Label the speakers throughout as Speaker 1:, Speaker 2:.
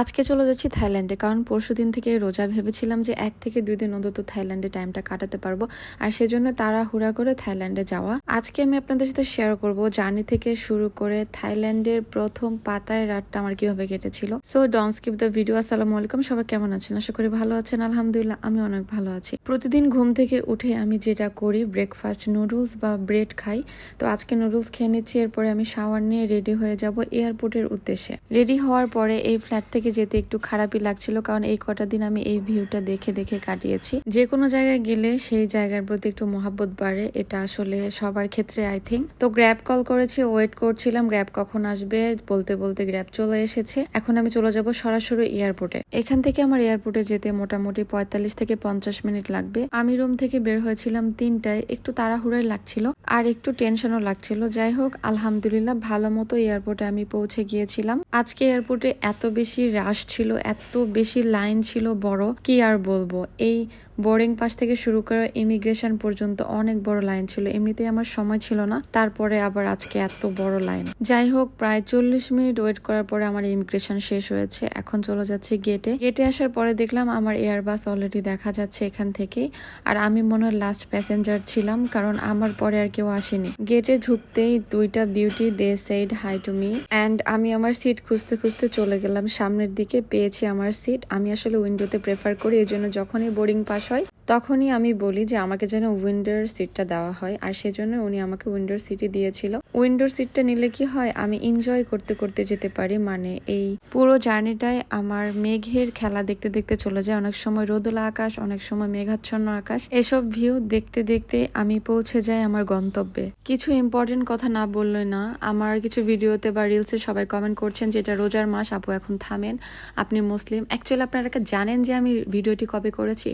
Speaker 1: আজকে চলে যাচ্ছি থাইল্যান্ডে, কারণ পরশু দিন থেকে রোজা ভেবেছিলাম যে এক থেকে দুই দিন অন্তত থাইল্যান্ডে টাইমটা কাটাতে পারব, আর সেজন্য তাড়াহুড়া করে থাইল্যান্ডে যাওয়া। আজকে আমি আপনাদের সাথে শেয়ার করব জার্নি থেকে শুরু করে থাইল্যান্ডের প্রথম পাতায় রাতটা আমার কীভাবে কেটেছিল। So don't skip the video আসসালামু আলাইকুম, সবাই কেমন আছেন? আশা করি ভালো আছেন, আলহামদুলিল্লাহ, আমি অনেক ভালো আছি। প্রতিদিন ঘুম থেকে উঠে আমি যেটা করি ব্রেকফাস্ট নুডলস বা ব্রেড খাই। তো আজকে নুডলস খেয়ে নিচ্ছি, এরপরে আমি শাওয়ার নিয়ে রেডি হয়ে যাব এয়ারপোর্টের উদ্দেশ্যে। রেডি হওয়ার পরে এই ফ্ল্যাট থেকে যেতে একটু খারাপই লাগছিল, কারণ এই কটা দিন আমি এই ভিউটা দেখে দেখে কাটিয়েছি। যে কোনো জায়গায় গেলে সেই জায়গার প্রতি একটু মহাব্বত বাড়ে, এটা আসলে সবার ক্ষেত্রে আই থিঙ্ক তো গ্র্যাব কল করেছি ওয়েট করছিলাম গ্র্যাব কখন আসবে, বলতে বলতে গ্র্যাব চলে এসেছে। এখন আমি চলে যাব সরাসরি এয়ারপোর্টে এখান থেকে আমার এয়ারপোর্টে যেতে মোটামুটি পঁয়তাল্লিশ থেকে পঞ্চাশ মিনিট লাগবে। আমি রুম থেকে বের হয়েছিলাম তিনটায়, একটু তাড়াহুড়াই লাগছিল, আর একটু টেনশনও লাগছিল। যাই হোক, আলহামদুলিল্লাহ, ভালো মতো এয়ারপোর্টে আমি পৌঁছে গিয়েছিলাম। আজকে এয়ারপোর্টে এত বেশি রাশ ছিল, এত বেশি লাইন ছিল বড়। কি আর বলব? এই বোর্ডিং পাস থেকে শুরু করে ইমিগ্রেশন পর্যন্ত অনেক বড় লাইন ছিল। এমনিতেই আমার সময় ছিল না। তারপরে আবার আজকে এত বড় লাইন। যাই হোক, প্রায় চল্লিশ মিনিট ওয়েট করার পরে আমার ইমিগ্রেশন শেষ হয়েছে। এখন চলে যাচ্ছে গেটে। গেটে আসার পরে দেখলাম আমার এয়ারবাস অলরেডি দেখা যাচ্ছে এখান থেকে। আর আমি মনে হয় লাস্ট প্যাসেঞ্জার ছিলাম, কারণ আমার পরে আর কেউ আসেনি। গেটে ঢুকতেই দুইটা beauty they said hi to me and আমি আমার সিট খুঁজতে খুঁজতে চলে গেলাম সামনের দিকে পেয়েছি আমার সিট আমি আসলে উইন্ডোতে প্রেফার করি এই জন্য যখনই বোর্ডিং পাস হয় তখনই আমি বলি যে আমাকে যেন উইন্ডোর সিটটা দেওয়া হয়, আর সেজন্য উনি আমাকে উইন্ডোর সিটই দিয়েছিল। উইন্ডোর সিটটা নিলে কি হয়, আমি এনজয় করতে করতে যেতে পারি মানে এই পুরো জার্নিটায় আমার মেঘের খেলা দেখতে দেখতে চলে যায়। অনেক সময় রোদলা আকাশ, অনেক সময় মেঘাচ্ছন্ন আকাশ। এসব ভিউ দেখতে দেখতে আমি পৌঁছে যাই আমার গন্তব্যে। কিছু ইম্পর্টেন্ট কথা না বললে না, আমার কিছু ভিডিওতে বা রিলসে সবাই কমেন্ট করছেন যে এটা রোজার মাস, আপু এখন থামেন। আপনি মুসলিম। অ্যাকচুয়ালি আপনারা জানেন যে আমি ভিডিওটি কবে করেছি?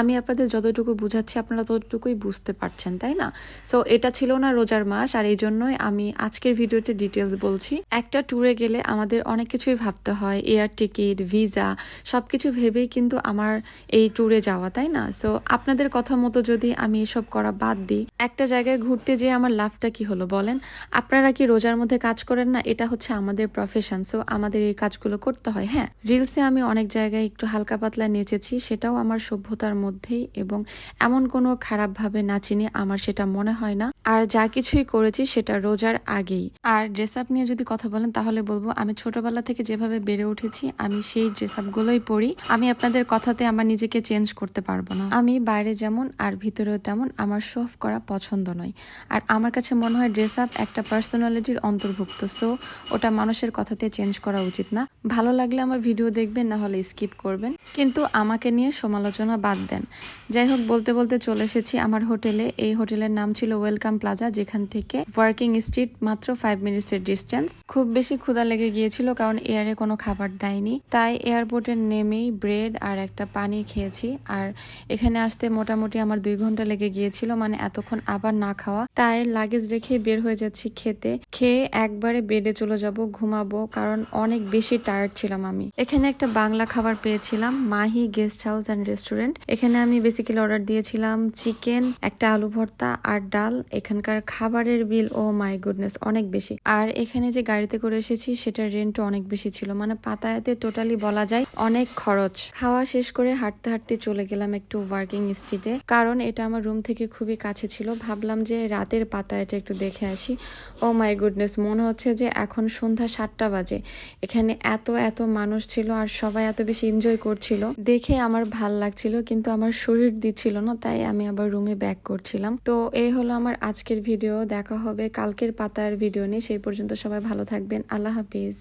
Speaker 1: আমি আপনাদের যতটুকু বুঝাচ্ছি, আপনারা ততটুকুই বুঝতে পারছেন, তাই না? সো এটা ছিল না রোজার মাস, আর এই জন্যই আমি আজকের ভিডিওতে ডিটেলস বলছি। একটা ট্যুরে গেলে আমাদের অনেক কিছুই ভাবতে হয় এয়ার টিকিট ভিসা সব কিছু ভেবেই কিন্তু আমার এই ট্যুরে যাওয়া, তাই না? সো আপনাদের কথা মতো যদি আমি এসব করা বাদ দিই, একটা জায়গায় ঘুরতে যেয়ে আমার লাভটা কি হলো বলেন? আপনারা কি রোজার মধ্যে কাজ করেন না? এটা হচ্ছে আমাদের প্রফেশন সো আমাদের এই কাজগুলো করতে হয় হ্যাঁ? রিলসে আমি অনেক জায়গায় একটু হালকা পাতলা নেচেছি, সেটাও আমার সভ্যতার মধ্যেই এবং এমন কোনো খারাপভাবে নাচিনি আমার সেটা মনে হয় না। আর যা কিছুই করেছি, সেটা রোজার আগেই। আর ড্রেস আপ নিয়ে যদি কথা বলেন, তাহলে বলব, আমি ছোটবেলা থেকে যেভাবে বেড়ে উঠেছি, আমি সেই ড্রেস আপ গুলোই পরি। আমি আপনাদের কথাতে আমার নিজেকে চেঞ্জ করতে পারব না। আমি বাইরে যেমন, আর ভিতরেও তেমন, আমার শো অফ করা পছন্দ নয়। আর আমার কাছে মনে হয় ড্রেস আপ একটা পার্সোনালিটির অন্তর্ভুক্ত। সো ওটা মানুষের কথাতে চেঞ্জ করা উচিত না। ভালো লাগলে আমার ভিডিও দেখবেন, না হলে স্কিপ করবেন। কিন্তু আমাকে নিয়ে সমালোচনা বাদ দেন। যাই হোক বলতে বলতে চলে এসেছি আমার হোটেলে। এই হোটেলের নাম ছিল ওয়েলকাম প্লাজা, যেখান থেকে ওয়ার্কিং স্ট্রিট মাত্র ফাইভ মিনিটস এর ডিস্টেন্স খুব বেশি ক্ষুধা লেগে গিয়েছিল, কারণ এয়ারে কোনো খাবার দেয়নি। তাই এয়ারপোর্টে নেমেই ব্রেড আর একটা পানি খেয়েছি। আর এখানে আসতে মোটামুটি আমার দুই ঘণ্টা লেগে গিয়েছিল মানে এতক্ষণ আবার না খাওয়া। তাই লাগেজ রেখে বের হয়ে যাচ্ছি খেতে। খেয়ে একবারে বেডে চলে যাব, ঘুমাবো, কারণ অনেক বেশি টায়ার্ড ছিলাম আমি। এখানে একটা বাংলা খাবার পেয়েছিলাম, Mahi guest house and restaurant এখানে আমি বেসিক্যালি অর্ডার দিয়েছিলাম চিকেন একটা আলু ভর্তা আর ডাল, এখানকার খাবারের বিল ও মাই গুডনেস অনেক বেশি। আর এখানে যে গাড়িতে করে এসেছি, সেটার রেন্টও অনেক বেশি ছিল। মানে পাতায়াতে টোটালি বলা যায় অনেক খরচ। খাওয়া শেষ করে হাঁটতে হাঁটতে চলে গেলাম একটু ওয়ার্কিং স্ট্রিটে কারণ এটা আমার রুম থেকে খুবই কাছে ছিল। ভাবলাম যে রাতের পাতায়াটা একটু দেখে আসি। ও মাই গুডনেস মনে হচ্ছে যে এখন সন্ধ্যা সাতটা বাজে। এখানে এত এত মানুষ ছিল আর সবাই এত বেশি এনজয় করছিল। দেখে আমার ভালো লাগছিল, কিন্তু আমার শরীর দিচ্ছিল না, তাই আমি আবার রুমে ব্যাক করছিলাম। তো এই হলো আমার আজকের ভিডিও দেখা হবে কালকের পাতার ভিডিও নিয়ে। সেই পর্যন্ত সবাই ভালো থাকবেন। আল্লাহ হাফিজ।